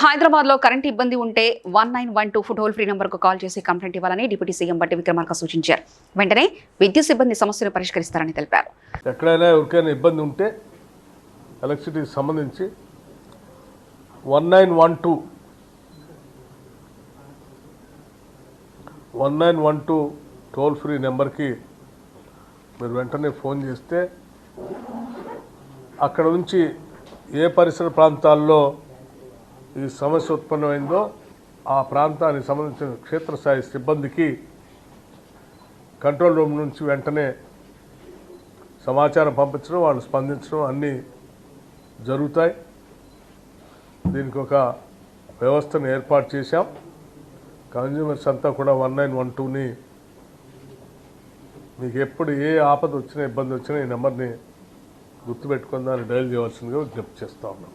హైదరాబాద్లో కరెంట్ ఇబ్బంది ఉంటే one nine one two toll free నంబర్కు కాల్ చేసి కంప్లైంట్ ఇవ్వాలని డిప్యూటీ సీఎం బట్టి విక్రమార్క సూచించారు. వెంటనే విద్యుత్ సిబ్బంది సమస్యలు పరిష్కరిస్తారని తెలిపారు. ఎక్కడైనా ఎవరికైనా ఇబ్బంది ఉంటే ఎలక్ట్రిసిటీకి సంబంధించి one nine one two one nine one two toll free నెంబర్కి మీరు వెంటనే ఫోన్ చేస్తే అక్కడ నుంచి ఏ పరిసర ప్రాంతాల్లో ఈ సమస్య ఉత్పన్నమైందో ఆ ప్రాంతానికి సంబంధించిన క్షేత్రస్థాయి సిబ్బందికి కంట్రోల్ రూమ్ నుంచి వెంటనే సమాచారం పంపించడం వాళ్ళు స్పందించడం అన్నీ జరుగుతాయి. దీనికి ఒక వ్యవస్థను ఏర్పాటు చేశాం. కన్జ్యూమర్స్ అంతా కూడా వన్ నైన్ వన్ టూని మీకు ఎప్పుడు ఏ ఆపద వచ్చినా ఇబ్బంది వచ్చినా ఈ నెంబర్ని గుర్తుపెట్టుకుని దాన్ని డయల్ చేయవలసిందిగా విజ్ఞప్తి చేస్తూ ఉన్నాం.